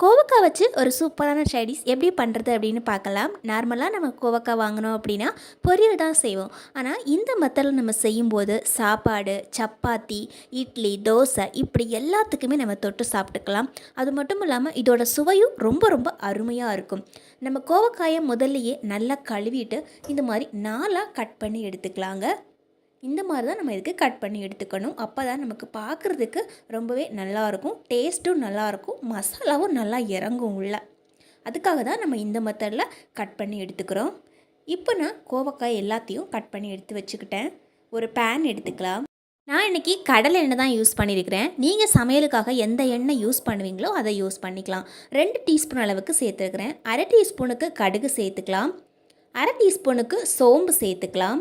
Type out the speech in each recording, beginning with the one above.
கோவக்காய் வச்சு ஒரு சூப்பரான சைடிஸ் எப்படி பண்ணுறது அப்படின்னு பார்க்கலாம். நார்மலாக நம்ம கோவக்காய் வாங்கினோம் அப்படின்னா பொரியல் தான் செய்வோம். ஆனால் இந்த மெத்தடில் நம்ம செய்யும்போது சாப்பாடு சப்பாத்தி இட்லி தோசை இப்படி எல்லாத்துக்குமே நம்ம தொட்டு சாப்பிட்டுக்கலாம். அது மட்டும் இல்லாமல் இதோட சுவையும் ரொம்ப ரொம்ப அருமையாக இருக்கும். நம்ம கோவக்காயை முதல்லையே நல்லா கழுவிட்டு இந்த மாதிரி நாலாக கட் பண்ணி எடுத்துக்கலாங்க. இந்த மாதிரி தான் நம்ம இதுக்கு கட் பண்ணி எடுத்துக்கணும். அப்போ தான் நமக்கு பார்க்குறதுக்கு ரொம்பவே நல்லாயிருக்கும் டேஸ்ட்டும் நல்லாயிருக்கும் மசாலாவும் நல்லா இறங்கும் உள்ள. அதுக்காக தான் நம்ம இந்த மெத்தடில் கட் பண்ணி எடுத்துக்கிறோம். இப்போ நான் கோவக்காய் எல்லாத்தையும் கட் பண்ணி எடுத்து வச்சுக்கிட்டேன். ஒரு பேன் எடுத்துக்கலாம். நான் இன்றைக்கி கடலை எண்ணெய் தான் யூஸ் பண்ணியிருக்கிறேன் நீங்கள் சமையலுக்காக எந்த எண்ணெய் யூஸ் பண்ணுவீங்களோ அதை யூஸ் பண்ணிக்கலாம். ரெண்டு டீஸ்பூன் அளவுக்கு சேர்த்துருக்கிறேன். அரை டீஸ்பூனுக்கு கடுகு சேர்த்துக்கலாம். அரை டீஸ்பூனுக்கு சோம்பு சேர்த்துக்கலாம்.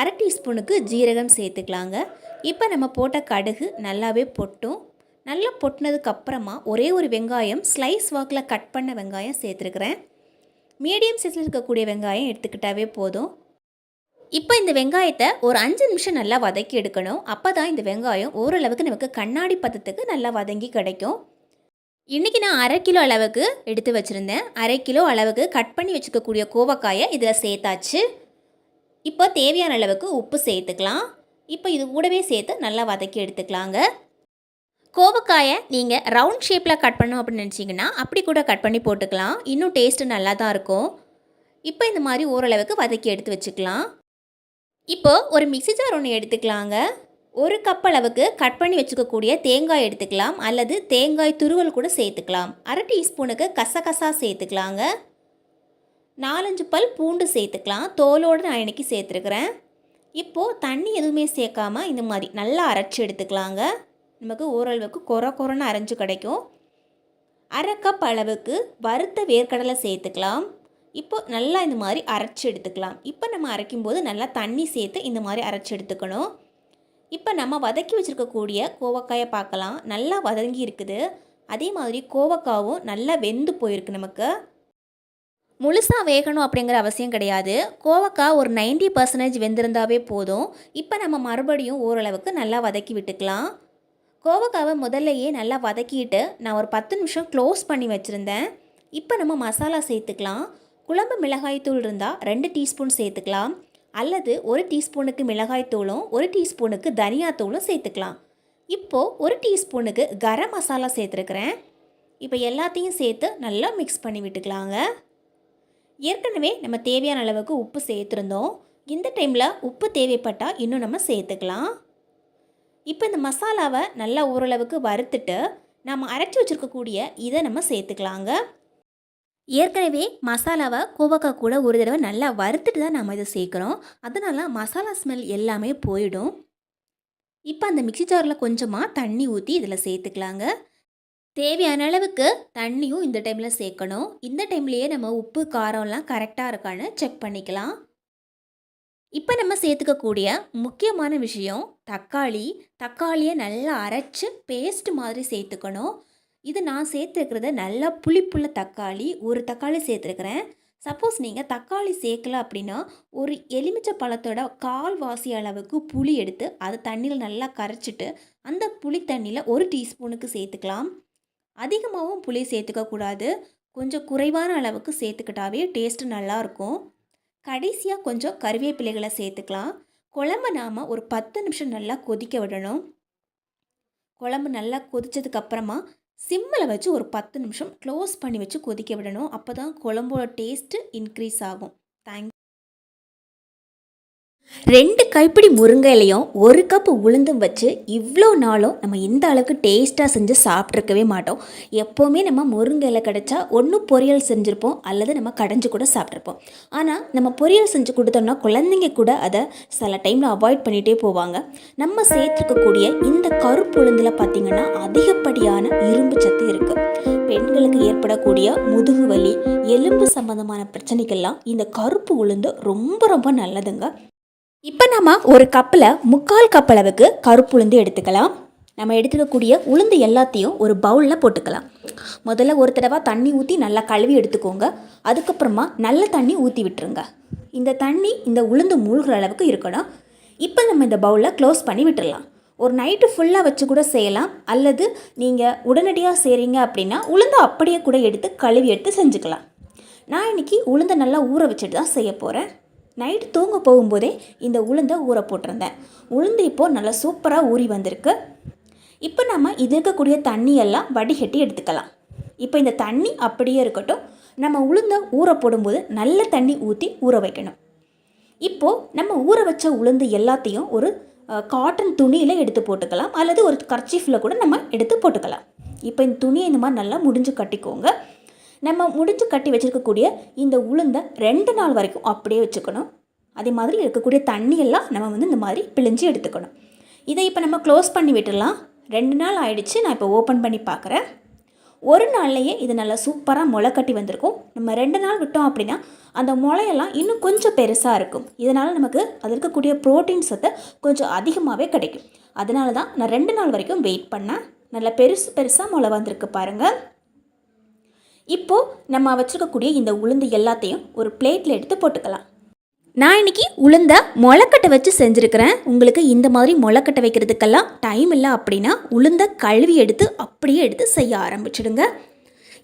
அரை டீஸ்பூனுக்கு ஜீரகம் சேர்த்துக்கலாங்க. இப்போ நம்ம போட்ட கடுகு நல்லாவே பொட்டும். நல்லா பொட்டினதுக்கு அப்புறமா ஒரே ஒரு வெங்காயம் ஸ்லைஸ் வாக்கில் கட் பண்ண வெங்காயம் சேர்த்துருக்குறேன். மீடியம் சைஸில் இருக்கக்கூடிய வெங்காயம் எடுத்துக்கிட்டாவே போதும். இப்போ இந்த வெங்காயத்தை ஒரு அஞ்சு நிமிஷம் நல்லா வதக்கி எடுக்கணும். அப்போ தான் இந்த வெங்காயம் ஓரளவுக்கு நமக்கு கண்ணாடி பதத்துக்கு நல்லா வதங்கி கிடைக்கும். இன்றைக்கி நான் அரை கிலோ அளவுக்கு எடுத்து வச்சுருந்தேன். அரை கிலோ அளவுக்கு கட் பண்ணி வச்சுக்கக்கூடிய கோவக்காயை இதில் சேர்த்தாச்சு. இப்போ தேவையான அளவுக்கு உப்பு சேர்த்துக்கலாம். இப்போ இது கூடவே சேர்த்து நல்லா வதக்கி எடுத்துக்கலாங்க. கோவக்காயை நீங்கள் ரவுண்ட் ஷேப்பில் கட் பண்ணோம் அப்படின்னு நினச்சிங்கன்னா அப்படி கூட கட் பண்ணி போட்டுக்கலாம். இன்னும் டேஸ்ட்டு நல்லா தான் இருக்கும். இப்போ இந்த மாதிரி ஓரளவுக்கு வதக்கி எடுத்து வச்சுக்கலாம். இப்போ ஒரு மிக்ஸி ஜார் ஒன்று எடுத்துக்கலாங்க. ஒரு கப் அளவுக்கு கட் பண்ணி வச்சுக்கக்கூடிய தேங்காய் எடுத்துக்கலாம். அல்லது தேங்காய் துருவல் கூட சேர்த்துக்கலாம். அரை டீஸ்பூனுக்கு கசகசா சேர்த்துக்கலாங்க. நாலஞ்சு பல் பூண்டு சேர்த்துக்கலாம். தோலோடு நான் இன்றைக்கி சேர்த்துருக்குறேன். இப்போது தண்ணி எதுவுமே சேர்க்காம இந்த மாதிரி நல்லா அரைச்சி எடுத்துக்கலாங்க. நமக்கு ஓரளவுக்கு கொர கொரன்னு அரைஞ்சு கிடைக்கும். அரை கப் அளவுக்கு வறுத்த வேர்க்கடலை சேர்த்துக்கலாம். இப்போ நல்லா இந்த மாதிரி அரைச்சி எடுத்துக்கலாம். இப்போ நம்ம அரைக்கும்போது நல்லா தண்ணி சேர்த்து இந்த மாதிரி அரைச்சி எடுத்துக்கணும். இப்போ நம்ம வதக்கி வச்சுருக்கக்கூடிய கோவக்காயை பார்க்கலாம். நல்லா வதங்கி இருக்குது. அதே மாதிரி கோவக்காவும் நல்லா வெந்து போயிருக்கு நமக்கு. முழுசாக வேகணும் அப்படிங்கிற அவசியம் கிடையாது. கோவக்காய் ஒரு நைன்டி பர்சன்டேஜ் வெந்திருந்தாவே போதும். இப்போ நம்ம மறுபடியும் ஓரளவுக்கு நல்லா வதக்கி விட்டுக்கலாம். கோவக்காவை முதல்லையே நல்லா வதக்கிட்டு நான் ஒரு பத்து நிமிஷம் க்ளோஸ் பண்ணி வச்சுருந்தேன். இப்போ நம்ம மசாலா சேர்த்துக்கலாம். குழம்பு மிளகாய்த்தூள் இருந்தால் ரெண்டு டீஸ்பூன் சேர்த்துக்கலாம். அல்லது ஒரு டீஸ்பூனுக்கு மிளகாய் தூளும் ஒரு டீஸ்பூனுக்கு தனியாத்தூளும் சேர்த்துக்கலாம். இப்போது ஒரு டீஸ்பூனுக்கு கரம் மசாலா சேர்த்துருக்குறேன். இப்போ எல்லாத்தையும் சேர்த்து நல்லா மிக்ஸ் பண்ணி விட்டுக்கலாங்க. ஏற்கனவே நம்ம தேவையான அளவுக்கு உப்பு சேர்த்துருந்தோம். இந்த டைமில் உப்பு தேவைப்பட்டால் இன்னும் நம்ம சேர்த்துக்கலாம். இப்போ இந்த மசாலாவை நல்லா ஓரளவுக்கு வறுத்துட்டு நம்ம அரைச்சி வச்சுருக்கக்கூடிய இதை நம்ம சேர்த்துக்கலாங்க. ஏற்கனவே மசாலாவை கோவக்காய் கூட ஒரு தடவை நல்லா வறுத்துட்டு தான் நம்ம இதை சேர்க்குறோம். அதனால் மசாலா ஸ்மெல் எல்லாமே போயிடும். இப்போ அந்த மிக்சி ஜாரில் கொஞ்சமாக தண்ணி ஊற்றி இதில் சேர்த்துக்கலாங்க. தேவையான அளவுக்கு தண்ணியும் இந்த டைமில் சேர்க்கணும். இந்த டைம்லேயே நம்ம உப்பு காரம்லாம் கரெக்டாக இருக்கான்னு செக் பண்ணிக்கலாம். இப்போ நம்ம சேர்த்துக்கக்கூடிய முக்கியமான விஷயம் தக்காளி. தக்காளியை நல்லா அரைச்சி பேஸ்ட் மாதிரி சேர்த்துக்கணும். இது நான் சேர்த்துருக்கிறது நல்லா புளிப்புள்ள தக்காளி ஒரு தக்காளி சேர்த்துருக்குறேன். சப்போஸ் நீங்கள் தக்காளி சேர்க்கல அப்படின்னா ஒரு எலுமிச்சை பழத்தோட கால் வாசி அளவுக்கு புளி எடுத்து அதை தண்ணியில் நல்லா கரைச்சிட்டு அந்த புளி தண்ணியில் ஒரு டீஸ்பூனுக்கு சேர்த்துக்கலாம். அதிகமாகவும் புளி சேர்த்துக்கக்கூடாது கொஞ்சம் குறைவான அளவுக்கு சேர்த்துக்கிட்டாவே டேஸ்ட்டு நல்லாயிருக்கும் கடைசியாக கொஞ்சம் கருவேப்பிலைகளை சேர்த்துக்கலாம். குழம்பு நாம் ஒரு பத்து நிமிஷம் நல்லா கொதிக்க விடணும். குழம்பு நல்லா கொதித்ததுக்கப்புறமா சிம்மில் வச்சு ஒரு பத்து நிமிஷம் க்ளோஸ் பண்ணி வச்சு கொதிக்க விடணும். அப்போ தான் குழம்போட டேஸ்ட்டு இன்க்ரீஸ் ஆகும். ரெண்டு கைப்பிடி முருங்கை இலையும் ஒரு கப் உளுந்தும் வச்சு இவ்வளோ நாளும் நம்ம இந்த அளவுக்கு டேஸ்ட்டாக செஞ்சு சாப்பிட்ருக்கவே மாட்டோம். எப்போவுமே நம்ம முருங்கை இலை கிடச்சா ஒன்று பொரியல் செஞ்சுருப்போம் அல்லது நம்ம கடைஞ்சு கூட சாப்பிட்ருப்போம் ஆனால் நம்ம பொரியல் செஞ்சு கொடுத்தோம்னா குழந்தைங்க கூட அதை சில டைமில் அவாய்ட் பண்ணிகிட்டே போவாங்க. நம்ம சேர்த்துருக்கக்கூடிய இந்த கருப்பு உளுந்தில் பார்த்திங்கன்னா அதிகப்படியான இரும்பு சத்து இருக்குது பெண்களுக்கு ஏற்படக்கூடிய முதுகு வலி எலும்பு சம்பந்தமான பிரச்சனைக்கெல்லாம் இந்த கருப்பு உளுந்து ரொம்ப ரொம்ப நல்லதுங்க. இப்போ நம்ம ஒரு கப்பில் முக்கால் கப் அளவுக்கு கருப்பு உளுந்து எடுத்துக்கலாம். நம்ம எடுத்துக்கக்கூடிய உளுந்து எல்லாத்தையும் ஒரு பவுலில் போட்டுக்கலாம். முதல்ல ஒரு தடவை தண்ணி ஊற்றி நல்லா கழுவி எடுத்துக்கோங்க. அதுக்கப்புறமா நல்ல தண்ணி ஊற்றி விட்டுருங்க. இந்த தண்ணி இந்த உளுந்து மூழ்கிற அளவுக்கு இருக்கணும். இப்போ நம்ம இந்த பவுலில் க்ளோஸ் பண்ணி விட்டுடலாம் ஒரு நைட்டு ஃபுல்லாக வச்சு கூட செய்யலாம். அல்லது நீங்கள் உடனடியாக செய்கிறீங்க அப்படின்னா உளுந்தை அப்படியே கூட எடுத்து கழுவி எடுத்து செஞ்சுக்கலாம். நான் இன்றைக்கி உளுந்தை நல்லா ஊற வச்சுட்டு தான் செய்ய போகிறேன் நைட்டு தூங்க போகும்போதே இந்த உளுந்தை ஊற போட்டிருந்தேன். உளுந்து இப்போது நல்லா சூப்பராக ஊறி வந்திருக்கு. இப்போ நம்ம இது இருக்கக்கூடிய தண்ணியெல்லாம் வடிகட்டி எடுத்துக்கலாம். இப்போ இந்த தண்ணி அப்படியே இருக்கட்டும். நம்ம உளுந்தை ஊற போடும்போது நல்ல தண்ணி ஊற்றி ஊற வைக்கணும். இப்போது நம்ம ஊற வச்ச உளுந்து எல்லாத்தையும் ஒரு காட்டன் துணியில் எடுத்து போட்டுக்கலாம். அல்லது ஒரு கர்ச்சீஃபில் கூட நம்ம எடுத்து போட்டுக்கலாம். இப்போ இந்த துணியை இந்த மாதிரி நல்லா முடிஞ்சு கட்டிக்கோங்க. நம்ம முடிஞ்சு கட்டி வச்சுருக்கக்கூடிய இந்த உளுந்தை ரெண்டு நாள் வரைக்கும் அப்படியே வச்சுக்கணும். அதே மாதிரி இருக்கக்கூடிய தண்ணியெல்லாம் நம்ம வந்து இந்த மாதிரி பிழிஞ்சு எடுத்துக்கணும். இதை இப்போ நம்ம க்ளோஸ் பண்ணி விட்டுடலாம். ரெண்டு நாள் ஆயிடுச்சு நான் இப்போ ஓப்பன் பண்ணி பார்க்குறேன். ஒரு நாள்லையே இது நல்லா சூப்பராக முளை கட்டி வந்திருக்கும். நம்ம ரெண்டு நாள் விட்டோம் அப்படின்னா அந்த முளையெல்லாம் இன்னும் கொஞ்சம் பெருசாக இருக்கும். இதனால் நமக்கு அதில் இருக்கக்கூடிய புரோட்டீன் சத்தை கொஞ்சம் அதிகமாகவே கிடைக்கும். அதனால தான் நான் ரெண்டு நாள் வரைக்கும் வெயிட் பண்ணேன். நல்லா பெருசு பெருசாக முளை வந்திருக்கு பாருங்கள் இப்போது நம்ம வச்சுருக்கக்கூடிய இந்த உளுந்து எல்லாத்தையும் ஒரு பிளேட்டில் எடுத்து போட்டுக்கலாம். நான் இன்னைக்கு உளுந்த முளைக்கட்டை வச்சு செஞ்சுருக்கிறேன். உங்களுக்கு இந்த மாதிரி முளைக்கட்டை வைக்கிறதுக்கெல்லாம் டைம் இல்லை அப்படின்னா உளுந்த கழுவி எடுத்து அப்படியே எடுத்து செய்ய ஆரம்பிச்சிடுங்க.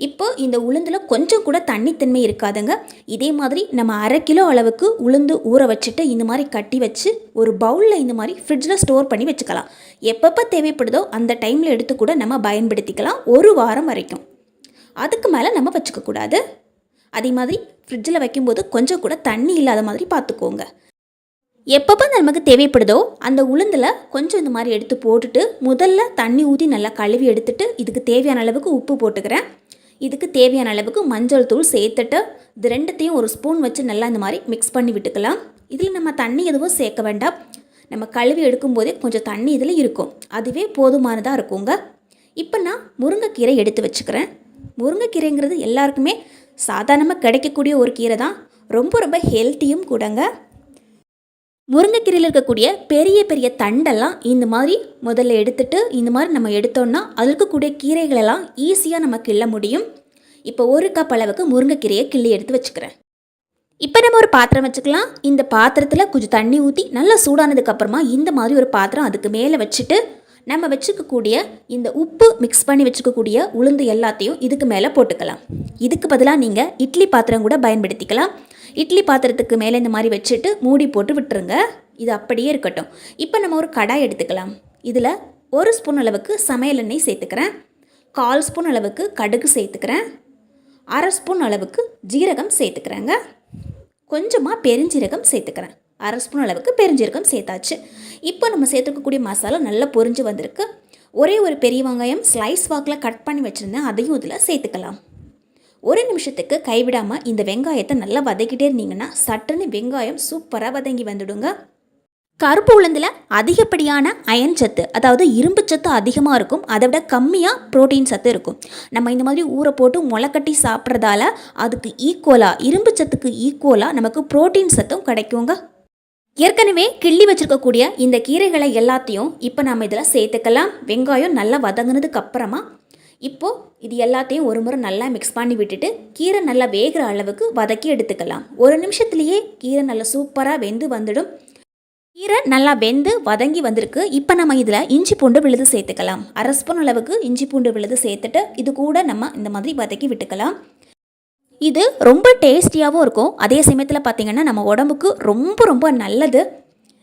இப்போ இந்த உளுந்தில் கொஞ்சம் கூட தண்ணித்தன்மை இருக்காதுங்க. இதே மாதிரி நம்ம அரை கிலோ அளவுக்கு உளுந்து ஊற வச்சுட்டு இந்த மாதிரி கட்டி வச்சு ஒரு பவுலில் இந்த மாதிரி ஃப்ரிட்ஜில் ஸ்டோர் பண்ணி வச்சுக்கலாம். எப்பப்போ தேவைப்படுதோ அந்த டைமில் எடுத்து கூட நம்ம பயன்படுத்திக்கலாம். ஒரு வாரம் வரைக்கும். அதுக்கு மேலே நம்ம வச்சுக்கக்கூடாது அதே மாதிரி ஃப்ரிட்ஜில் வைக்கும்போது கொஞ்சம் கூட தண்ணி இல்லாத மாதிரி பார்த்துக்கோங்க எப்பப்போ நமக்கு தேவைப்படுதோ அந்த உளுந்தில் கொஞ்சம் இந்த மாதிரி எடுத்து போட்டுட்டு முதல்ல தண்ணி ஊற்றி நல்லா கழுவி எடுத்துட்டு இதுக்கு தேவையான அளவுக்கு உப்பு போட்டுக்கிறேன். இதுக்கு தேவையான அளவுக்கு மஞ்சள் தூள் சேர்த்துட்டு இது ரெண்டுத்தையும் ஒரு ஸ்பூன் வச்சு நல்லா இந்த மாதிரி மிக்ஸ் பண்ணி விட்டுக்கலாம். இதில் நம்ம தண்ணி எதுவும் சேர்க்க வேண்டாம். நம்ம கழுவி எடுக்கும்போதே கொஞ்சம் தண்ணி இதில் இருக்கும். அதுவே போதுமானதாக இருக்குங்க. இப்போ நான் முருங்கைக்கீரை எடுத்து வச்சுக்கிறேன். முருங்கைக்கீரைங்கிறது எல்லாருக்குமே சாதாரணமாக கிடைக்கக்கூடிய ஒரு கீரை தான். ரொம்ப ரொம்ப ஹெல்த்தியும் கூடங்க. முருங்கைக்கீரையில் இருக்கக்கூடிய பெரிய பெரிய தண்டெல்லாம் இந்த மாதிரி முதல்ல எடுத்துட்டு இந்த மாதிரி நம்ம எடுத்தோம்னா அதில் இருக்கக்கூடிய கீரைகளெல்லாம் ஈஸியாக நம்ம கிள்ள முடியும். இப்போ ஒரு கப் அளவுக்கு முருங்கைக்கீரையை கிள்ளி எடுத்து வச்சுக்கிறேன். இப்போ நம்ம ஒரு பாத்திரம் வச்சுக்கலாம். இந்த பாத்திரத்தில் கொஞ்சம் தண்ணி ஊற்றி நல்லா சூடானதுக்கப்புறமா இந்த மாதிரி ஒரு பாத்திரம் அதுக்கு மேலே வச்சுட்டு நம்ம வச்சுக்கக்கூடிய இந்த உப்பு மிக்ஸ் பண்ணி வச்சுக்கக்கூடிய உளுந்து எல்லாத்தையும் இதுக்கு மேலே போட்டுக்கலாம். இதுக்கு பதிலாக நீங்கள் இட்லி பாத்திரம் கூட பயன்படுத்திக்கலாம். இட்லி பாத்திரத்துக்கு மேலே இந்த மாதிரி வச்சுட்டு மூடி போட்டு விட்டுருங்க. இது அப்படியே இருக்கட்டும். இப்போ நம்ம ஒரு கடாய் எடுத்துக்கலாம். இதில் ஒரு ஸ்பூன் அளவுக்கு சமையல் எண்ணெய் சேர்த்துக்கிறேன். கால் ஸ்பூன் அளவுக்கு கடுகு சேர்த்துக்கிறேன். அரை ஸ்பூன் அளவுக்கு ஜீரகம் சேர்த்துக்கிறேங்க. கொஞ்சமாக பெருஞ்சீரகம் சேர்த்துக்கிறேன். அரை ஸ்பூன் அளவுக்கு பெருஞ்சீரகம் சேர்த்தாச்சு. இப்போ நம்ம சேர்த்துக்கக்கூடிய மசாலா நல்லா பொரிஞ்சு வந்திருக்கு. ஒரே ஒரு பெரிய வெங்காயம் ஸ்லைஸ் வாக்கில் கட் பண்ணி வச்சுருந்தேன். அதையும் இதில் சேர்த்துக்கலாம். ஒரு நிமிஷத்துக்கு கைவிடாமல் இந்த வெங்காயத்தை நல்லா வதக்கிட்டே இருந்தீங்கன்னா சட்டுன்னு வெங்காயம் சூப்பராக வதங்கி வந்துடுங்க. கருப்பு உளுந்தில் அதிகப்படியான அயன் சத்து அதாவது இரும்பு சத்து அதிகமாக இருக்கும். அதை விட கம்மியாக புரோட்டீன் சத்து இருக்கும். நம்ம இந்த மாதிரி ஊற போட்டு முளைக்கட்டி சாப்பிட்றதால அதுக்கு ஈக்குவலாக இரும்பு சத்துக்கு ஈக்குவலாக நமக்கு புரோட்டீன் சத்தும் கிடைக்குங்க. ஏற்கனவே கிள்ளி வச்சுருக்கக்கூடிய இந்த கீரைகளை எல்லாத்தையும் இப்போ நம்ம இதில் சேர்த்துக்கலாம். வெங்காயம் நல்லா வதங்கினதுக்கு அப்புறமா இப்போது இது எல்லாத்தையும் ஒரு முறை நல்லா மிக்ஸ் பண்ணி விட்டுட்டு கீரை நல்லா வேகிற அளவுக்கு வதக்கி எடுத்துக்கலாம். ஒரு நிமிஷத்துலேயே கீரை நல்லா சூப்பராக வெந்து வந்துடும். கீரை நல்லா வெந்து வதங்கி வந்திருக்கு. இப்போ நம்ம இதில் இஞ்சி பூண்டு விழுது சேர்த்துக்கலாம். அரை ஸ்பூன் அளவுக்கு இஞ்சி பூண்டு விழுது சேர்த்துட்டு இது கூட நம்ம இந்த மாதிரி வதக்கி விட்டுக்கலாம். இது ரொம்ப டேஸ்டியாகவும் இருக்கும். அதே சமயத்தில் பார்த்திங்கன்னா நம்ம உடம்புக்கு ரொம்ப ரொம்ப நல்லது.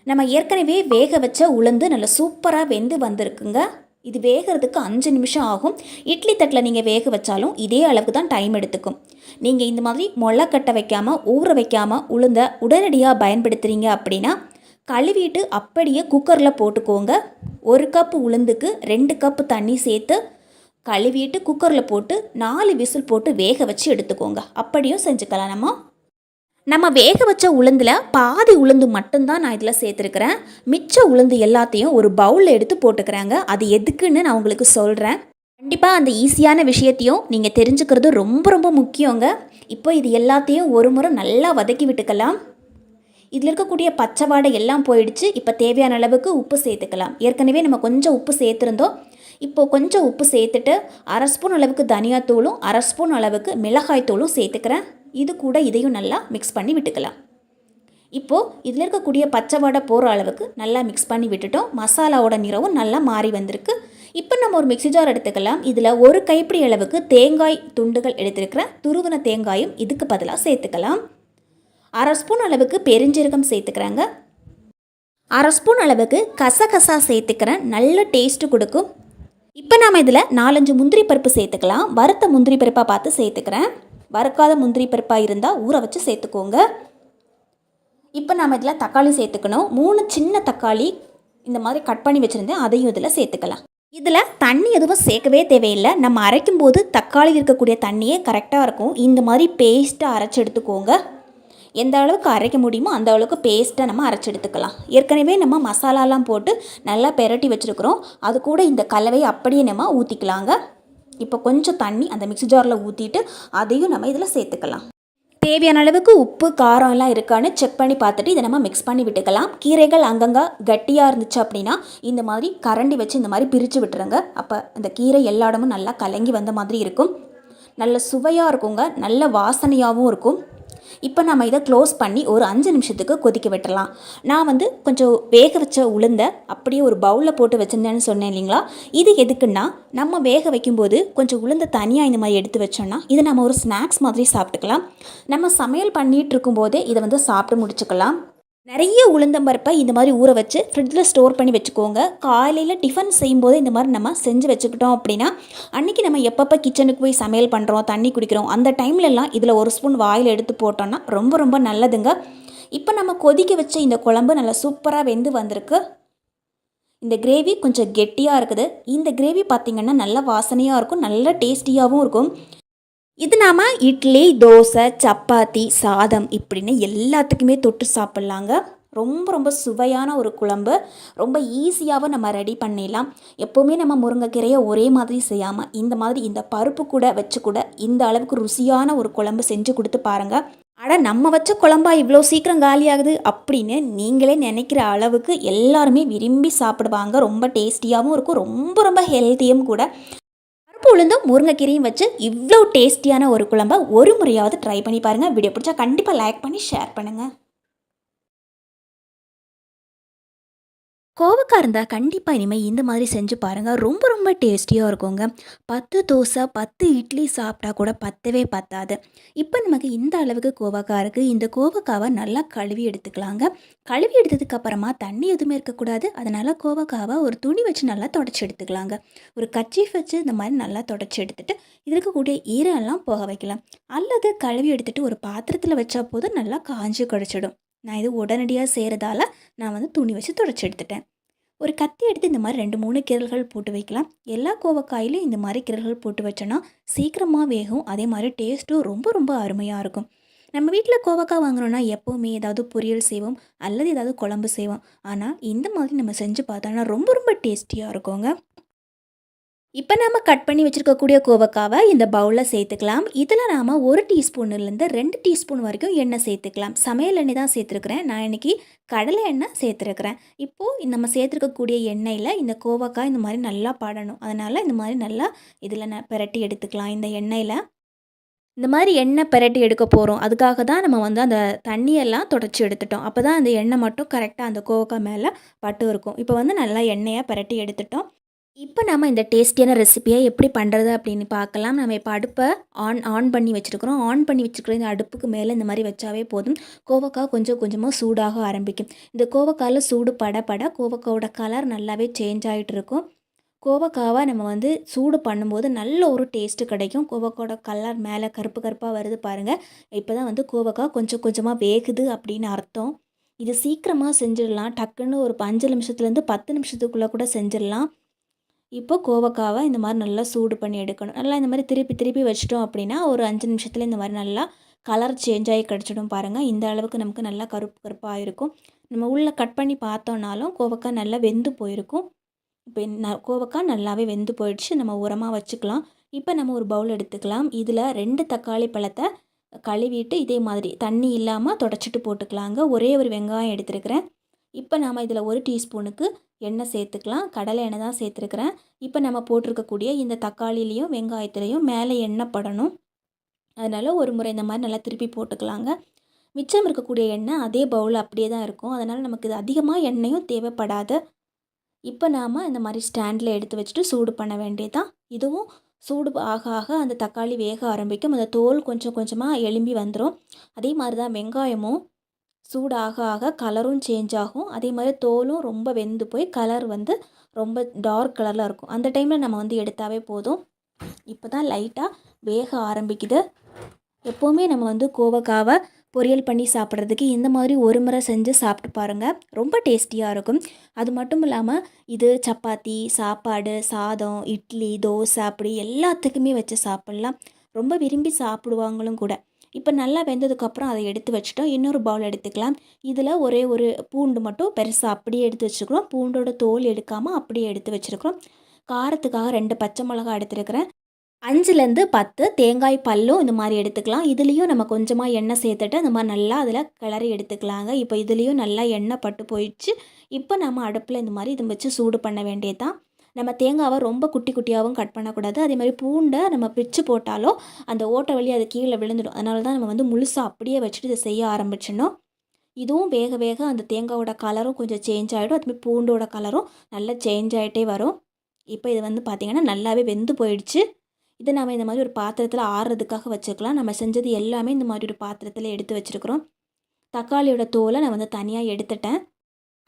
நம்ம ஏற்கனவே வேக வச்ச உளுந்து நல்லா சூப்பராக வெந்து வந்திருக்குங்க. இது வேகிறதுக்கு அஞ்சு நிமிஷம் ஆகும். இட்லி தட்டில் நீங்கள் வேக வச்சாலும் இதே அளவுக்கு தான் டைம் எடுத்துக்கும். நீங்கள் இந்த மாதிரி முளை கட்ட வைக்காமல் ஊற வைக்காமல் உளுந்த உடனடியாக பயன்படுத்துகிறீங்க அப்படின்னா கழுவிட்டு அப்படியே குக்கரில் போட்டுக்கோங்க. ஒரு கப் உளுந்துக்கு ரெண்டு கப் தண்ணி சேர்த்து கழுவிட்டு குக்கரில் போட்டு நாலு விசில் போட்டு வேக வச்சு எடுத்துக்கோங்க. அப்படியும் செஞ்சுக்கலாம் நம்ம. நம்ம வேக வச்ச உளுந்தில் பாதி உளுந்து மட்டும்தான் நான் இதில் சேர்த்துருக்கிறேன். மிச்ச உளுந்து எல்லாத்தையும் ஒரு பவுலில் எடுத்து போட்டுக்கிறாங்க. அது எதுக்குன்னு நான் உங்களுக்கு சொல்கிறேன் கண்டிப்பாக அந்த ஈஸியான விஷயத்தையும் நீங்கள் தெரிஞ்சுக்கிறது ரொம்ப ரொம்ப முக்கியங்க. இப்போ இது எல்லாத்தையும் ஒரு முறை நல்லா வதக்கி விட்டுக்கலாம். இதில் இருக்கக்கூடிய பச்சை வாடை எல்லாம் போயிடுச்சு. இப்போ தேவையான அளவுக்கு உப்பு சேர்த்துக்கலாம். ஏற்கனவே நம்ம கொஞ்சம் உப்பு சேர்த்துருந்தோம். இப்போது கொஞ்சம் உப்பு சேர்த்துட்டு அரை ஸ்பூன் அளவுக்கு தனியாத்தூளும் அரை ஸ்பூன் அளவுக்கு மிளகாய் தூளும் சேர்த்துக்கிறேன். இது கூட இதையும் நல்லா மிக்ஸ் பண்ணி விட்டுக்கலாம். இப்போது இதில் இருக்கக்கூடிய பச்சை வடை போகிற அளவுக்கு நல்லா மிக்ஸ் பண்ணி விட்டுட்டோம். மசாலாவோட நிறவும் நல்லா மாறி வந்திருக்கு. இப்போ நம்ம ஒரு மிக்ஸி ஜார் எடுத்துக்கலாம். இதில் ஒரு கைப்பிடி அளவுக்கு தேங்காய் துண்டுகள் எடுத்திருக்கிறேன். துருவன தேங்காயும் இதுக்கு பதிலாக சேர்த்துக்கலாம். அரை ஸ்பூன் அளவுக்கு பெருஞ்சீரகம் சேர்த்துக்கிறாங்க. அரை ஸ்பூன் அளவுக்கு கசகசா சேர்த்துக்கிறேன். நல்ல டேஸ்ட்டு கொடுக்கும். இப்போ நாம் இதில் நாலஞ்சு முந்திரி பருப்பு சேர்த்துக்கலாம். வறுத்த முந்திரி பருப்பாக பார்த்து சேர்த்துக்கிறேன். வறுக்காத முந்திரி பருப்பாக இருந்தால் ஊற வச்சு சேர்த்துக்கோங்க. இப்போ நாம் இதில் தக்காளி சேர்த்துக்கணும். மூணு சின்ன தக்காளி இந்த மாதிரி கட் பண்ணி வச்சுருந்தேன். அதையும் இதில் சேர்த்துக்கலாம். இதில் தண்ணி எதுவும் சேர்க்கவே தேவையில்லை. நம்ம அரைக்கும் போது தக்காளி இருக்கக்கூடிய தண்ணியே கரெக்டாக இருக்கும். இந்த மாதிரி பேஸ்ட்டாக அரைச்சி எடுத்துக்கோங்க. எந்த அளவுக்கு அரைக்க முடியுமோ அந்த அளவுக்கு பேஸ்ட்டை நம்ம அரைச்சி எடுத்துக்கலாம் ஏற்கனவே நம்ம மசாலாலாம் போட்டு நல்லா பெரட்டி வச்சுருக்குறோம். அது கூட இந்த கலவையை அப்படியே நம்ம ஊற்றிக்கலாங்க இப்போ கொஞ்சம் தண்ணி அந்த மிக்ஸி ஜாரில் ஊற்றிட்டு அதையும் நம்ம இதில் சேர்த்துக்கலாம். தேவையான அளவுக்கு உப்பு காரம் எல்லாம் இருக்கான்னு செக் பண்ணி பார்த்துட்டு இதை நம்ம மிக்ஸ் பண்ணி விட்டுக்கலாம். கீரைகள் அங்கங்கே கட்டியாக இருந்துச்சு அப்படின்னா இந்த மாதிரி கரண்டி வச்சு இந்த மாதிரி பிரித்து விட்டுருங்க. அப்போ இந்த கீரை எல்லா இடமும் நல்லா கலங்கி வந்த மாதிரி இருக்கும். நல்ல சுவையாக இருக்குங்க. நல்ல வாசனையாகவும் இருக்கும். இப்போ நம்ம இதை க்ளோஸ் பண்ணி ஒரு அஞ்சு நிமிஷத்துக்கு கொதிக்க விட்டுடலாம் நான் வந்து கொஞ்சம் வேக வச்ச உளுந்த அப்படியே ஒரு பவுலில் போட்டு வச்சுருந்தேன்னு சொன்னேன் இல்லைங்களா? இது எதுக்குன்னா நம்ம வேக வைக்கும்போது கொஞ்சம் உளுந்த தனியாக இந்த மாதிரி எடுத்து வச்சோன்னா இதை நம்ம ஒரு ஸ்நாக்ஸ் மாதிரி சாப்பிட்டுக்கலாம். நம்ம சமையல் பண்ணிகிட்டு இருக்கும்போதே இதை வந்து சாப்பிட்டு முடிச்சுக்கலாம். நிறைய உளுந்தம்பருப்பை இந்த மாதிரி ஊற வச்சு ஃப்ரிட்ஜில் ஸ்டோர் பண்ணி வச்சுக்கோங்க. காலையில் டிஃபன் செய்யும்போது இந்த மாதிரி நம்ம செஞ்சு வச்சுக்கிட்டோம் அப்படின்னா அன்றைக்கி நம்ம எப்பப்போ கிச்சனுக்கு போய் சமையல் பண்ணுறோம் தண்ணி குடிக்கிறோம் அந்த டைம்லலாம் இதில் ஒரு ஸ்பூன் வாயில் எடுத்து போட்டோன்னா ரொம்ப ரொம்ப நல்லதுங்க. இப்போ நம்ம கொதிக்க வச்ச இந்த குழம்பு நல்லா சூப்பராக வெந்து வந்திருக்கு. இந்த கிரேவி கொஞ்சம் கெட்டியாக இருக்குது. இந்த கிரேவி பார்த்திங்கன்னா நல்ல வாசனையாக இருக்கும் நல்ல டேஸ்டியாகவும் இருக்கும். இது நாம் இட்லி தோசை சப்பாத்தி சாதம் இப்படின்னு எல்லாத்துக்குமே தொட்டு சாப்பிட்லாங்க. ரொம்ப ரொம்ப சுவையான ஒரு குழம்பு. ரொம்ப ஈஸியாகவும் நம்ம ரெடி பண்ணிடலாம். எப்போவுமே நம்ம முருங்கைக்கீரையை ஒரே மாதிரி செய்யாமல் இந்த மாதிரி இந்த பருப்பு கூட வச்சு கூட இந்த அளவுக்கு ருசியான ஒரு குழம்பு செஞ்சு கொடுத்து பாருங்கள் அட நம்ம வச்ச குழம்பா இவ்வளோ சீக்கிரம் காலியாகுது அப்படின்னு நீங்களே நினைக்கிற அளவுக்கு எல்லாருமே விரும்பி சாப்பிடுவாங்க. ரொம்ப டேஸ்டியாகவும் இருக்கும். ரொம்ப ரொம்ப ஹெல்த்தியும் கூட. உளுந்தும் முருங்கைக்கீரையும் வச்சு இவ்வளோ டேஸ்டியான ஒரு குழம்ப ஒரு முறையாவது ட்ரை பண்ணி பாருங்கள் வீடியோ பிடிச்சா கண்டிப்பாக லைக் பண்ணி ஷேர் பண்ணுங்கள் கோவக்காய் இருந்தால் கண்டிப்பாக இனிமேல் இந்த மாதிரி செஞ்சு பாருங்கள் ரொம்ப ரொம்ப டேஸ்டியாக இருக்குங்க. பத்து தோசை பத்து இட்லி சாப்பிட்டா கூட பத்தவே பத்தாது. இப்போ நமக்கு இந்த அளவுக்கு கோவக்காய் இருக்குது இந்த கோவக்காவை நல்லா கழுவி எடுத்துக்கலாங்க. கழுவி எடுத்ததுக்கப்புறமா தண்ணி எதுவுமே இருக்கக்கூடாது அதனால் கோவக்காவை ஒரு துணி வச்சு நல்லா தொடச்சி எடுத்துக்கலாங்க. ஒரு கச்சீஃப் வச்சு இந்த மாதிரி நல்லா தொடச்சி எடுத்துகிட்டு இது இருக்கக்கூடிய ஈரெல்லாம் போக வைக்கலாம். அல்லது கழுவி எடுத்துகிட்டு ஒரு பாத்திரத்தில் வச்சா போதும். நல்லா காஞ்சி கிடச்சிடும். நான் இது உடனடியாக செய்கிறதால நான் வந்து துணி வச்சு துடைச்சி எடுத்துட்டேன். ஒரு கத்தி எடுத்து இந்த மாதிரி ரெண்டு மூணு கிரல்கள் போட்டு வைக்கலாம். எல்லா கோவக்காயிலும் இந்த மாதிரி கிரல்கள் போட்டு வச்சோன்னா சீக்கிரமாக வேகும். அதே மாதிரி டேஸ்ட்டும் ரொம்ப ரொம்ப அருமையாக இருக்கும். நம்ம வீட்டில் கோவக்காய் வாங்குறோன்னா எப்போவுமே ஏதாவது பொரியல் செய்வோம் அல்லது ஏதாவது குழம்பு செய்வோம். ஆனால் இந்த மாதிரி நம்ம செஞ்சு பார்த்தோன்னா ரொம்ப ரொம்ப டேஸ்டியாக இருக்குங்க. இப்போ நாம் கட் பண்ணி வச்சுருக்கக்கூடிய கோவக்காவை இந்த பவுலில் சேர்த்துக்கலாம். இதில் நாம் ஒரு டீஸ்பூன்லேருந்து ரெண்டு டீஸ்பூன் வரைக்கும் எண்ணெய் சேர்த்துக்கலாம். சமையல் எண்ணெய் தான் சேர்த்துருக்குறேன். நான் இன்றைக்கி கடலை எண்ணெய் சேர்த்துருக்குறேன். இப்போது நம்ம சேர்த்துருக்கக்கூடிய எண்ணெயில் இந்த கோவக்காய் இந்த மாதிரி நல்லா படணும். அதனால் இந்த மாதிரி நல்லா இதில் நான் பிரட்டி எடுத்துக்கலாம். இந்த எண்ணெயில் இந்த மாதிரி எண்ணெய் பிரட்டி எடுக்க போகிறோம் அதுக்காக தான் நம்ம வந்து அந்த தண்ணியெல்லாம் தொடச்சி எடுத்துட்டோம். அப்போ தான் அந்த எண்ணெய் மட்டும் கரெக்டாக அந்த கோவக்காய் மேலே பட்டு இருக்கும். இப்போ வந்து நல்லா எண்ணெயை பிரட்டி எடுத்துட்டோம். இப்போ நம்ம இந்த டேஸ்டியான ரெசிபியை எப்படி பண்ணுறது அப்படின்னு பார்க்கலாம். நம்ம இப்போ அடுப்பை ஆன் ஆன் பண்ணி வச்சுருக்குறோம். ஆன் பண்ணி வச்சுருக்கிற இந்த அடுப்புக்கு மேலே இந்த மாதிரி வச்சாவே போதும். கோவக்காய் கொஞ்சம் கொஞ்சமாக சூடாக ஆரம்பிக்கும். இந்த கோவக்காயில் சூடு பட பட கோவக்காவோட கலர் நல்லாவே சேஞ்ச் ஆகிட்டு இருக்கும். கோவக்காவை நம்ம வந்து சூடு பண்ணும்போது நல்ல ஒரு டேஸ்ட்டு கிடைக்கும். கோவக்காவோட கலர் மேலே கருப்பு கருப்பாக வருது பாருங்கள் இப்போ தான் வந்து கோவக்காய் கொஞ்சம் கொஞ்சமாக வேகுது அப்படின்னு அர்த்தம். இது சீக்கிரமாக செஞ்சிடலாம். டக்குன்னு ஒரு அஞ்சு நிமிஷத்துலேருந்து பத்து நிமிஷத்துக்குள்ளே கூட செஞ்சிடலாம். இப்போ கோவக்காவை இந்த மாதிரி நல்லா சூடு பண்ணி எடுக்கணும். நல்லா இந்த மாதிரி திருப்பி திருப்பி வச்சிட்டோம் அப்படின்னா ஒரு அஞ்சு நிமிஷத்தில் இந்த மாதிரி நல்லா கலர் சேஞ்ச் ஆகி கிடச்சிடும் பாருங்கள் இந்த அளவுக்கு நமக்கு நல்லா கருப்பு கருப்பாக இருக்கும். நம்ம உள்ளே கட் பண்ணி பார்த்தோன்னாலும் கோவக்காய் நல்லா வெந்து போயிருக்கும். இப்போ ந கோவக்காய் நல்லாவே வெந்து போயிடுச்சு. நம்ம உரமாக வச்சுக்கலாம். இப்போ நம்ம ஒரு பவுல் எடுத்துக்கலாம். இதில் ரெண்டு தக்காளி பழத்தை கழுவிட்டு இதே மாதிரி தண்ணி இல்லாமல் தொடச்சிட்டு போட்டுக்கலாங்க. ஒரே ஒரு வெங்காயம் எடுத்துருக்கிறேன். இப்போ நாம் இதில் ஒரு டீஸ்பூனுக்கு எண்ணெய் சேர்த்துக்கலாம். கடலை எண்ணெய் தான் சேர்த்துருக்குறேன். இப்போ நம்ம போட்டிருக்கக்கூடிய இந்த தக்காளிலையும் வெங்காயத்துலேயும் மேலே எண்ணெய் படணும். அதனால் ஒரு முறை இந்த மாதிரி நல்லா திருப்பி போட்டுக்கலாங்க. மிச்சம் இருக்கக்கூடிய எண்ணெய் அதே பவுலில் அப்படியே தான் இருக்கும். அதனால் நமக்கு இது அதிகமாக எண்ணெயும் தேவைப்படாது. இப்போ நாம் இந்த மாதிரி ஸ்டாண்டில் எடுத்து வச்சுட்டு சூடு பண்ண வேண்டியதான் இதுவும் சூடு ஆக ஆக அந்த தக்காளி வேக ஆரம்பிக்கும். அந்த தோல் கொஞ்சம் கொஞ்சமாக எலும்பி வந்துடும் அதே மாதிரி தான் வெங்காயமும். சூடாக ஆக ஆக கலரும் சேஞ்ச் ஆகும். அதே மாதிரி தோலும் ரொம்ப வெந்து போய் கலர் வந்து ரொம்ப டார்க் கலரில் இருக்கும். அந்த டைமில் நம்ம வந்து எடுத்தாவே போதும். இப்போ தான் லைட்டாக வேக ஆரம்பிக்குது. எப்போவுமே நம்ம வந்து கோவக்காவை பொரியல் பண்ணி சாப்பிட்றதுக்கு இந்த மாதிரி ஒரு முறை செஞ்சு சாப்பிட்டு பாருங்கள் ரொம்ப டேஸ்டியாக இருக்கும். அது மட்டும் இல்லாமல் இது சப்பாத்தி சாப்பாடு சாதம் இட்லி தோசை அப்படி எல்லாத்துக்குமே வச்சு சாப்பிட்லாம். ரொம்ப விரும்பி சாப்பிடுவாங்களும் கூட. இப்போ நல்லா வெந்ததுக்கப்புறம் அதை எடுத்து வச்சுட்டோம். இன்னொரு பவுல் எடுத்துக்கலாம். இதில் ஒரே ஒரு பூண்டு மட்டும் பெருசாக அப்படியே எடுத்து வச்சுருக்குறோம் பூண்டோட தோல் எடுக்காமல் அப்படியே எடுத்து வச்சுருக்குறோம். காரத்துக்காக ரெண்டு பச்சை மிளகா எடுத்துருக்கிறேன். அஞ்சுலேருந்து பத்து தேங்காய் பல்லும் இந்த மாதிரி எடுத்துக்கலாம். இதுலேயும் நம்ம கொஞ்சமாக எண்ணெய் சேர்த்துட்டு இந்த மாதிரி நல்லா அதில் கிளறி எடுத்துக்கலாங்க. இப்போ இதுலேயும் நல்லா எண்ணெய் பட்டு போயிடுச்சு. இப்போ நம்ம அடுப்பில் இந்த மாதிரி இதை வச்சு சூடு பண்ண வேண்டியதான் நம்ம தேங்காவை ரொம்ப குட்டி குட்டியாகவும் கட் பண்ணக்கூடாது. அதே மாதிரி பூண்டை நம்ம பிச்சு போட்டாலும் அந்த ஓட்டை வழி அது கீழே விழுந்துடும். அதனால தான் நம்ம வந்து முழுசாக அப்படியே வச்சுட்டு இதை செய்ய ஆரம்பிச்சிடணும். இதுவும் வேக வேக அந்த தேங்காவோட கலரும் கொஞ்சம் சேஞ்ச் ஆகிடும் அதுமாதிரி பூண்டோட கலரும் நல்லா சேஞ்ச் ஆகிட்டே வரும். இப்போ இது வந்து பார்த்திங்கன்னா நல்லாவே வெந்து போயிடுச்சு. இதை நம்ம இந்த மாதிரி ஒரு பாத்திரத்தில் ஆறுறதுக்காக வச்சுக்கலாம். நம்ம செஞ்சது எல்லாமே இந்த மாதிரி ஒரு பாத்திரத்தில் எடுத்து வச்சுருக்குறோம். தக்காளியோட தோலை நான் வந்து தனியாக எடுத்துட்டேன்.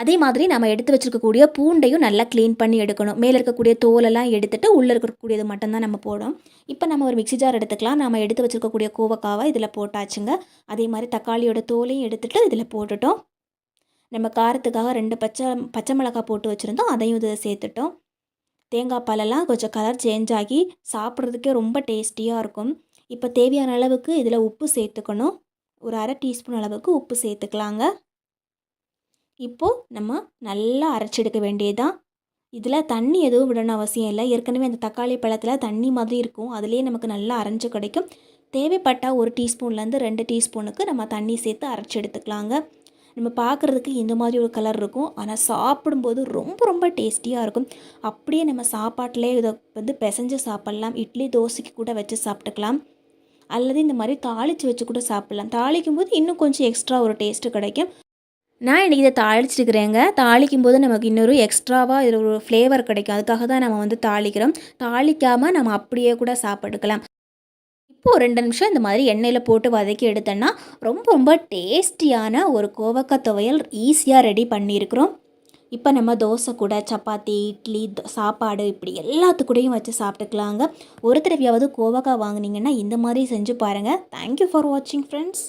அதே மாதிரி நம்ம எடுத்து வச்சுருக்கக்கூடிய பூண்டையும் நல்லா க்ளீன் பண்ணி எடுக்கணும். மேலே இருக்கக்கூடிய தோலெல்லாம் எடுத்துகிட்டு உள்ளே இருக்கக்கூடியது மட்டும்தான் நம்ம போடும் இப்போ நம்ம ஒரு மிக்சி ஜார் எடுத்துக்கலாம். நம்ம எடுத்து வச்சுருக்கக்கூடிய கோவக்காவை இதில் போட்டாச்சுங்க. அதே மாதிரி தக்காளியோட தோலையும் எடுத்துகிட்டு இதில் போட்டுட்டோம். நம்ம காரத்துக்காக ரெண்டு பச்சை பச்சை மிளகாய் போட்டு வச்சுருந்தோம். அதையும் இதில் சேர்த்துட்டோம். தேங்காய் பாலெல்லாம் கொஞ்சம் கலர் சேஞ்ச் ஆகி சாப்பிட்றதுக்கே ரொம்ப டேஸ்டியாக இருக்கும். இப்போ தேவையான அளவுக்கு இதில் உப்பு சேர்த்துக்கணும். ஒரு அரை டீஸ்பூன் அளவுக்கு உப்பு சேர்த்துக்கலாங்க. இப்போது நம்ம நல்லா அரைச்செடுக்க வேண்டியதுதான். இதில் தண்ணி எதுவும் விடணும் அவசியம் இல்லை. ஏற்கனவே அந்த தக்காளி பழத்தில் தண்ணி மாதிரி இருக்கும். அதுலேயே நமக்கு நல்லா அரைஞ்சு கிடைக்கும். தேவைப்பட்டால் ஒரு டீஸ்பூன்லேருந்து ரெண்டு டீஸ்பூனுக்கு நம்ம தண்ணி சேர்த்து அரைச்சி எடுத்துக்கலாங்க நம்ம பார்க்குறதுக்கு இந்த மாதிரி ஒரு கலர் இருக்கும். ஆனால் சாப்பிடும்போது ரொம்ப ரொம்ப டேஸ்டியாக இருக்கும். அப்படியே நம்ம சாப்பாட்டிலே இதை வந்து பிசைஞ்சு சாப்பிட்லாம். இட்லி தோசைக்கு கூட வச்சு சாப்பிட்டுக்கலாம். அல்லது இந்த மாதிரி தாளித்து வச்சு கூட சாப்பிட்லாம். தாளிக்கும் போது இன்னும் கொஞ்சம் எக்ஸ்ட்ரா ஒரு டேஸ்ட்டு கிடைக்கும். நான் இன்றைக்கி இதை தாளிச்சிருக்கிறேங்க. தாளிக்கும் போது நமக்கு இன்னொரு எக்ஸ்ட்ராவாக இதில் ஒரு ஃப்ளேவர் கிடைக்கும். அதுக்காக தான் நம்ம வந்து தாளிக்கிறோம். தாளிக்காமல் நம்ம அப்படியே கூட சாப்பிட்டுக்கலாம். இப்போது ரெண்டு நிமிஷம் இந்த மாதிரி எண்ணெயில் போட்டு வதக்கி எடுத்தேன்னா ரொம்ப ரொம்ப டேஸ்டியான ஒரு கோவக்காய் துவையல் ஈஸியாக ரெடி பண்ணியிருக்கிறோம். இப்போ நம்ம தோசை கூட சப்பாத்தி இட்லி சாப்பாடு இப்படி எல்லாத்துக்கூடையும் வச்சு சாப்பிட்டுக்கலாங்க. ஒரு தடவையாவது கோவக்காய் வாங்கினீங்கன்னா இந்த மாதிரி செஞ்சு பாருங்கள் தேங்க்யூ ஃபார் வாட்சிங் ஃப்ரெண்ட்ஸ்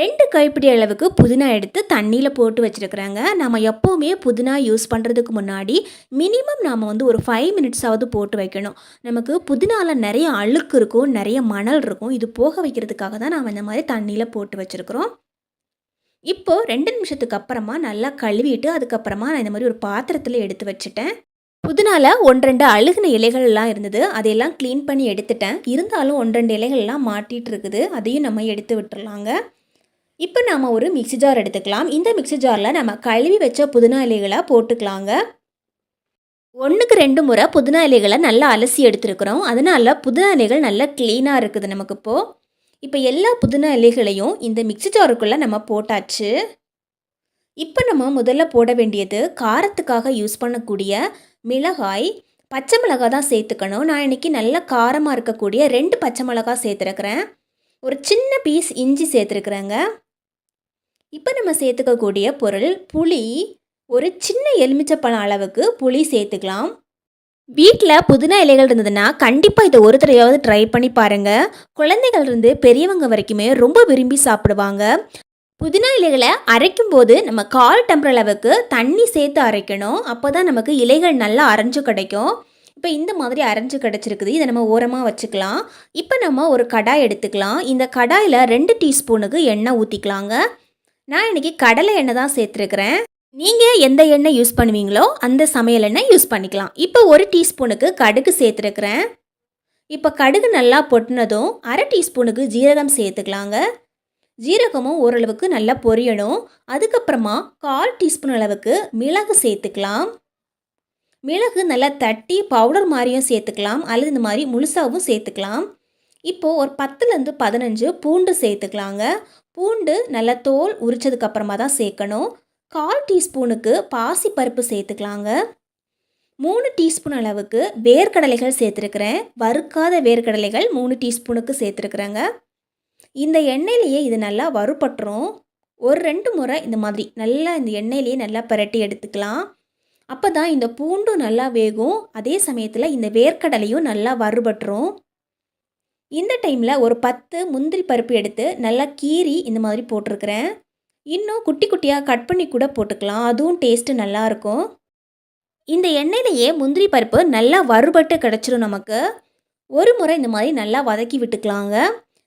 ரெண்டு கைப்பிடி அளவுக்கு புதினா எடுத்து தண்ணியில் போட்டு வச்சுருக்குறாங்க. நம்ம எப்போவுமே புதினா யூஸ் பண்ணுறதுக்கு முன்னாடி மினிமம் நாம் வந்து ஒரு ஃபைவ் மினிட்ஸாவது போட்டு வைக்கணும். நமக்கு புதினாவில் நிறைய அழுக்கு இருக்கும் நிறைய மணல் இருக்கும். இது போக வைக்கிறதுக்காக தான் நாம் இந்த மாதிரி தண்ணியில் போட்டு வச்சுருக்குறோம். இப்போது ரெண்டு நிமிஷத்துக்கு அப்புறமா நல்லா கழுவிட்டு அதுக்கப்புறமா நான் இந்த மாதிரி ஒரு பாத்திரத்தில் எடுத்து வச்சுட்டேன். புதினால ஒன்றெண்டு அழுகின இலைகள்லாம் இருந்தது. அதையெல்லாம் க்ளீன் பண்ணி எடுத்துட்டேன். இருந்தாலும் ஒன்றெண்டு இலைகள்லாம் மாட்டிகிட்டு இருக்குது. அதையும் நம்ம எடுத்து விட்டுறலாங்க. இப்போ நாம் ஒரு மிக்சி ஜார் எடுத்துக்கலாம். இந்த மிக்சி ஜாரில் நம்ம கழுவி வச்ச புதினா இலைகளை போட்டுக்கலாங்க. ஒன்றுக்கு ரெண்டு முறை புதினா இலைகளை நல்லா அலசி எடுத்துருக்குறோம். அதனால் புதினா இலைகள் நல்லா க்ளீனாக இருக்குது நமக்கு இப்போது இப்போ எல்லா புதினா இலைகளையும் இந்த மிக்சி ஜாருக்குள்ளே நம்ம போட்டாச்சு. இப்போ நம்ம முதல்ல போட வேண்டியது காரத்துக்காக யூஸ் பண்ணக்கூடிய மிளகாய். பச்சை மிளகாய் தான் சேர்த்துக்கணும். நான் இன்றைக்கி நல்லா காரமாக இருக்கக்கூடிய ரெண்டு பச்சை மிளகாய் சேர்த்துருக்குறேன். ஒரு சின்ன பீஸ் இஞ்சி சேர்த்துருக்குறேங்க. இப்போ நம்ம சேர்த்துக்கக்கூடிய பொருள் புளி. ஒரு சின்ன எலுமிச்சப்பழம் அளவுக்கு புளி சேர்த்துக்கலாம். வீட்டில் புதினா இலைகள் இருந்ததுன்னா கண்டிப்பாக இதை ஒரு தடவையாவது ட்ரை பண்ணி பாருங்கள் குழந்தைகள் இருந்து பெரியவங்க வரைக்குமே ரொம்ப விரும்பி சாப்பிடுவாங்க. புதினா இலைகளை அரைக்கும் போது நம்ம கால் டம்பர் அளவுக்கு தண்ணி சேர்த்து அரைக்கணும். அப்போ தான் நமக்கு இலைகள் நல்லா அரைஞ்சு கிடைக்கும். இப்போ இந்த மாதிரி அரைஞ்சு கிடச்சிருக்குது. இதை நம்ம ஓரமாக வச்சுக்கலாம். இப்போ நம்ம ஒரு கடாய் எடுத்துக்கலாம். இந்த கடாயில் ரெண்டு டீஸ்பூனுக்கு எண்ணெய் ஊற்றிக்கலாங்க நான் இன்றைக்கி கடலை எண்ணெய் தான் சேர்த்துருக்குறேன். நீங்கள் எந்த எண்ணெய் யூஸ் பண்ணுவீங்களோ அந்த சமையல் எண்ணெய் யூஸ் பண்ணிக்கலாம். இப்போ ஒரு டீஸ்பூனுக்கு கடுகு சேர்த்துருக்குறேன். இப்போ கடுகு நல்லா பொட்டினதும் அரை டீஸ்பூனுக்கு ஜீரகம் சேர்த்துக்கலாங்க. ஜீரகமும் ஓரளவுக்கு நல்லா பொரியணும். அதுக்கப்புறமா கால் டீஸ்பூன் அளவுக்கு மிளகு சேர்த்துக்கலாம். மிளகு நல்லா தட்டி பவுடர் மாதிரியும் சேர்த்துக்கலாம். அல்லது இந்த மாதிரி முழுசாகவும் சேர்த்துக்கலாம். இப்போது ஒரு பத்துலேருந்து பதினஞ்சு பூண்டு சேர்த்துக்கலாங்க. பூண்டு நல்லா தோல் உரிச்சதுக்கப்புறமா தான் சேர்க்கணும். கால் டீஸ்பூனுக்கு பாசிப்பருப்பு சேர்த்துக்கலாங்க. மூணு டீஸ்பூன் அளவுக்கு வேர்க்கடலைகள் சேர்த்துருக்குறேன். வறுக்காத வேர்க்கடலைகள் மூணு டீஸ்பூனுக்கு சேர்த்துருக்குறேங்க. இந்த எண்ணெயிலேயே இது நல்லா வறுபட்டுரும். ஒரு ரெண்டு முறை இந்த மாதிரி நல்லா இந்த எண்ணெயிலேயே நல்லா பிரட்டி எடுத்துக்கலாம். அப்போ தான் இந்த பூண்டும் நல்லா வேகும். அதே சமயத்தில் இந்த வேர்க்கடலையும் நல்லா வறுபட்டுரும். இந்த டைமில் ஒரு பத்து முந்திரி பருப்பு எடுத்து நல்லா கீறி இந்த மாதிரி போட்டிருக்கிறேன். இன்னும் குட்டி குட்டியாக கட் பண்ணி கூட போட்டுக்கலாம். அதுவும் டேஸ்ட்டு நல்லாயிருக்கும் இந்த எண்ணெயிலேயே முந்திரி பருப்பு நல்லா வறுபட்டு கிடச்சிரும் நமக்கு. ஒரு முறை இந்த மாதிரி நல்லா வதக்கி விட்டுக்கலாங்க.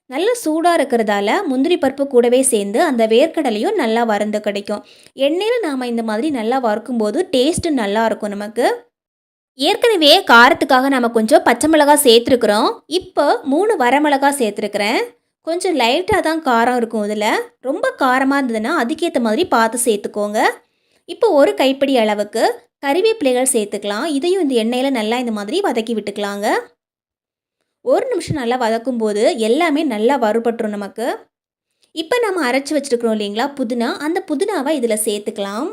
நல்லா சூடாக இருக்கிறதால முந்திரி பருப்பு கூடவே சேர்ந்து அந்த வேர்க்கடலையும் நல்லா வறந்து கிடைக்கும். எண்ணெயில் நாம் இந்த மாதிரி நல்லா வறுக்கும்போது டேஸ்ட்டு நல்லாயிருக்கும் நமக்கு. ஏற்கனவே காரத்துக்காக நம்ம கொஞ்சம் பச்சை மிளகாய் சேர்த்துருக்குறோம். இப்போ மூணு வரமிளகா சேர்த்துருக்குறேன். கொஞ்சம் லைட்டாக தான் காரம் இருக்கும் இதில். ரொம்ப காரமாக இருந்ததுன்னா அதுக்கேற்ற மாதிரி பார்த்து சேர்த்துக்கோங்க. இப்போ ஒரு கைப்பிடி அளவுக்கு கறிவேப்பிலைகள் சேர்த்துக்கலாம். இதையும் இந்த எண்ணெயில் நல்லா இந்த மாதிரி வதக்கி விட்டுக்கலாங்க. ஒரு நிமிஷம் நல்லா வதக்கும் போது எல்லாமே நல்லா வறுபட்டுரும் நமக்கு. இப்போ நம்ம அரைச்சி வச்சுருக்குறோம் இல்லைங்களா புதினா. அந்த புதினாவை இதில் சேர்த்துக்கலாம்.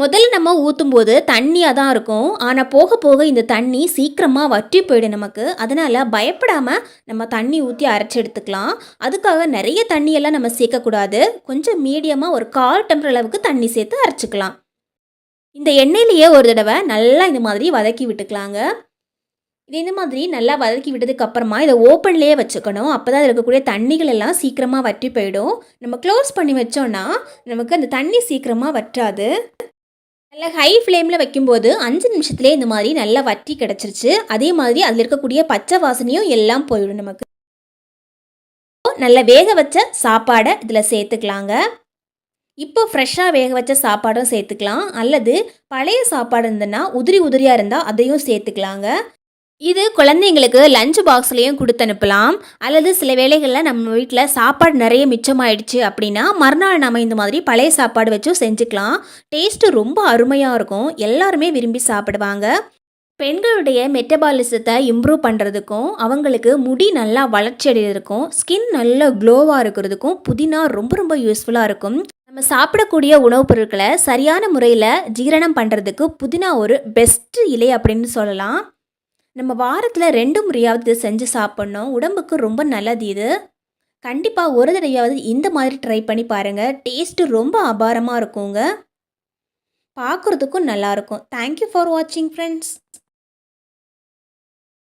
முதல்ல நம்ம ஊற்றும் போது தண்ணியாக தான் இருக்கும். ஆனால் போக போக இந்த தண்ணி சீக்கிரமாக வற்றி போயிடும் நமக்கு. அதனால் பயப்படாமல் நம்ம தண்ணி ஊற்றி அரைச்சி எடுத்துக்கலாம். அதுக்காக நிறைய தண்ணியெல்லாம் நம்ம சேர்க்கக்கூடாது. கொஞ்சம் மீடியமாக ஒரு கால் டம்ளர் அளவுக்கு தண்ணி சேர்த்து அரைச்சிக்கலாம். இந்த எண்ணெயிலேயே ஒரு தடவை நல்லா இந்த மாதிரி வதக்கி விட்டுக்கலாங்க. இது இந்த மாதிரி நல்லா வதக்கி விட்டதுக்கு அப்புறமா இதை ஓப்பன்லேயே வச்சுக்கணும். அப்போ தான் இருக்கக்கூடிய தண்ணிகள் எல்லாம் சீக்கிரமாக வற்றி போயிடும். நம்ம க்ளோஸ் பண்ணி வச்சோன்னா நமக்கு அந்த தண்ணி சீக்கிரமாக வற்றாது. நல்லா ஹை ஃப்ளேமில் வைக்கும்போது அஞ்சு நிமிஷத்துலேயே இந்த மாதிரி நல்லா வற்றி கிடச்சிருச்சு. அதே மாதிரி அதில் இருக்கக்கூடிய பச்சை வாசனையும் எல்லாம் போயிடும் நமக்கு. நல்லா வேக வச்ச சாப்பாடை இதில் சேர்த்துக்கலாங்க. இப்போ ஃப்ரெஷ்ஷாக வேக வச்ச சாப்பாடும் சேர்த்துக்கலாம். அல்லது பழைய சாப்பாடு இருந்ததுன்னா உதிரி உதிரியாக இருந்தால் அதையும் சேர்த்துக்கலாங்க. இது குழந்தைங்களுக்கு லஞ்ச் பாக்ஸ்லேயும் கொடுத்து அனுப்பலாம். அல்லது சில வேளைகளில் நம்ம வீட்டில் சாப்பாடு நிறைய மிச்சமாயிடுச்சு அப்படின்னா மறுநாள் நம்ம இந்த மாதிரி பழைய சாப்பாடு வச்சும் செஞ்சுக்கலாம். டேஸ்ட்டு ரொம்ப அருமையாக இருக்கும். எல்லாருமே விரும்பி சாப்பிடுவாங்க. பெண்களுடைய மெட்டபாலிசத்தை இம்ப்ரூவ் பண்ணுறதுக்கும் அவங்களுக்கு முடி நல்லா வளர்ச்சி அடைகிறதுக்கும் ஸ்கின் நல்லா க்ளோவாக இருக்கிறதுக்கும் புதினா ரொம்ப ரொம்ப யூஸ்ஃபுல்லாக இருக்கும். நம்ம சாப்பிடக்கூடிய உணவுப் பொருட்களை சரியான முறையில் ஜீரணம் பண்ணுறதுக்கு புதினா ஒரு பெஸ்ட்டு இலை அப்படின்னு சொல்லலாம். நம்ம வாரத்தில் ரெண்டு முறையாவது செஞ்சு சாப்பிட்ணும். உடம்புக்கு ரொம்ப நல்லது இது. கண்டிப்பாக ஒரு தடவையாவது இந்த மாதிரி ட்ரை பண்ணி பாருங்கள் டேஸ்ட்டு ரொம்ப அபாரமாக இருக்குங்க. பார்க்குறதுக்கும் நல்லாயிருக்கும் தேங்க்யூ ஃபார் வாட்சிங் ஃப்ரெண்ட்ஸ்